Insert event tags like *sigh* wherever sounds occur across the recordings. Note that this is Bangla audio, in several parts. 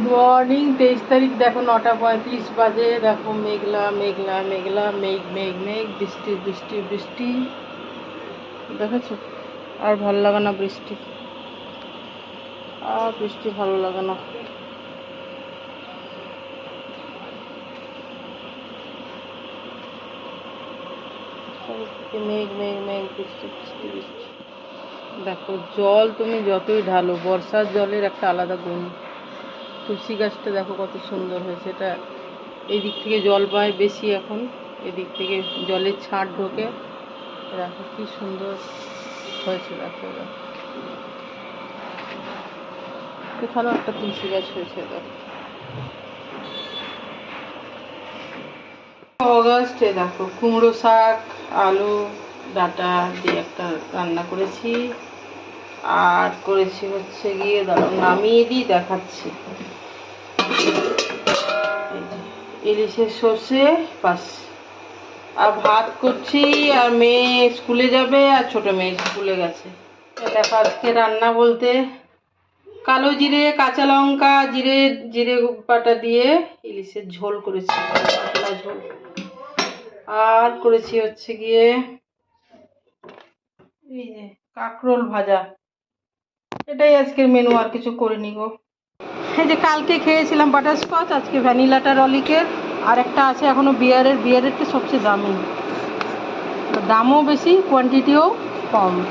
মর্নিং তেইশ তারিখ, দেখো নটা পঁয়ত্রিশ বাজে, দেখো মেঘলা মেঘলা মেঘলা, মেঘ মেঘ মেঘ, বৃষ্টি বৃষ্টি বৃষ্টি। দেখেছ? আর ভালো লাগে না বৃষ্টি। আর বৃষ্টি ভালো লাগে না। মেঘ মেঘ মেঘ, বৃষ্টি বৃষ্টি বৃষ্টি। দেখো, জল তুমি যতই ঢালো, বর্ষার জলের একটা আলাদা গুণ। তুলসী গাছটা দেখো কত সুন্দর হয়েছে। এটা এই দিক থেকে জল পায় বেশি এখন। এদিক থেকে জলের ছাঁট ঢোকে। দেখো কি সুন্দর হয়েছে, দেখো এখানেও একটা তুলসী গাছ হয়েছে, দেখো। অগাস্টে দেখো কুমড়ো শাক, আলু, ডাটা দিয়ে একটা রান্না করেছি। আর করেছি হচ্ছে গিয়ে দাঁড়াও, নামিয়ে দিই, দেখাচ্ছি। ইলিশের সর্ষে, বাস। আর ভাত করছি, আর মেয়ে স্কুলে যাবে, আর ছোট মেয়ে স্কুলে গেছে। দেখো আজকে রান্না বলতে কালো জিরে, কাঁচা লঙ্কা, জিরে জিরে বাটা দিয়ে ইলিশের ঝোল করেছি ঝোল। আর করেছি হচ্ছে গিয়ে এই যে কাঁকরোল ভাজা। এটাই আজকের মেনু আর কিছু করিনি গো। এই যে কালকে খেয়েছিলাম বাটারস্কচ আজকে ভ্যানিলাটা রলিকের আর একটা আছে এখনও বিয়ারের বিয়ারেরটা সবচেয়ে দামি। দামও বেশি কোয়ান্টিটিও কম।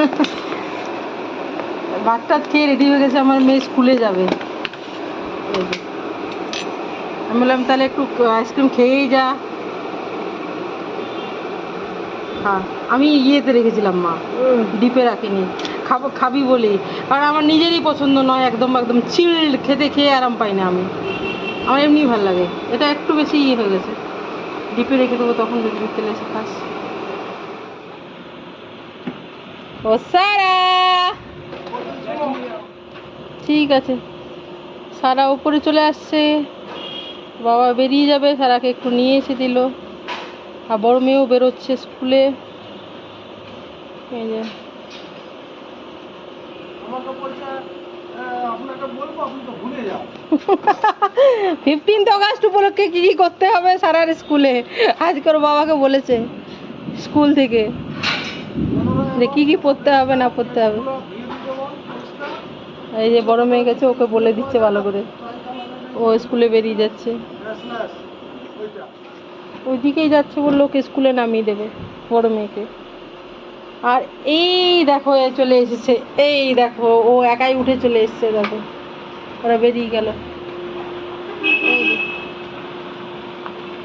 *laughs* ভাতটা খেয়ে রেডি হয়ে গেছে, আমার মেয়ে স্কুলে যাবে। আমি বললাম, তাহলে একটু আইসক্রিম খেয়েই যা। হ্যাঁ আমি ইয়েতে রেখেছিলাম মা ডিপে রাখিনি। খাব খাবি বলি কারণ আমার নিজেরই পছন্দ নয় একদম একদম চিল্ড খেতে খেয়ে আরাম পাই না আমি। আমার এমনি ভালো লাগে। এটা একটু বেশি ইয়ে হয়ে গেছে। ডিপে রেখে দেবো তখন যদি তেলে এসে খাস। ও সারা! ঠিক আছে। সারা উপরে চলে আসছে। বাবা বেরিয়ে যাবে সারাকে একটু নিয়ে এসে দিল। আর বড় মেয়েও বেরোচ্ছে স্কুলে। এই যে। ফিফটিন্থ অগাস্ট *laughs* উপলক্ষে কী কী করতে হবে সারার স্কুলে? আজকে ওর বাবাকে বলেছে স্কুল থেকে যে কী কী পড়তে হবে না পড়তে হবে। এই যে বড় মেয়ে গেছে ওকে বলে দিচ্ছে ভালো করে। ও স্কুলে বেরিয়ে যাচ্ছে। ওইদিকেই যাচ্ছে বলল ওকে স্কুলে নামিয়ে দেবে বড় মেয়েকে। আর এই দেখো এ চলে এসেছে এই দেখো ও একাই উঠে চলে এসেছে দেখো। ওরা বেরিয়ে গেল।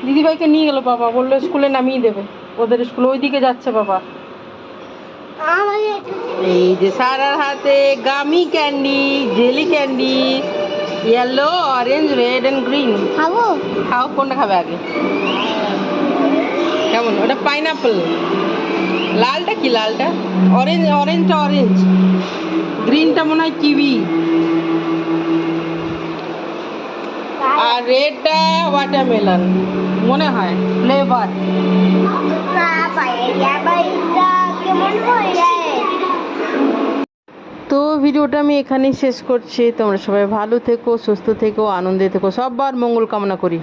দিদিভাইকে নিয়ে গেল বাবা বলল স্কুলে নামিয়ে দেবে। ওদের স্কুলে ওইদিকে যাচ্ছে বাবা। এই যে সারার হাতে gummy candy jelly candy yellow orange red and green. খাব? খাও কোনটা খাবে আগে? কেমন ওটা পাইনাপল লালটা কি লালটা? অরেঞ্জ অরেঞ্জটা অরেঞ্জ গ্রিনটা মনে হয় কিউই আর রেডটা ওয়াটারমেলন মনে হয়। ফ্লেভার তো ভিডিওটা আমি এখানেই শেষ করছি। তোমরা সবাই ভালো থেকো, সুস্থ থেকো, আনন্দে থেকো। সবার মঙ্গল কামনা করি।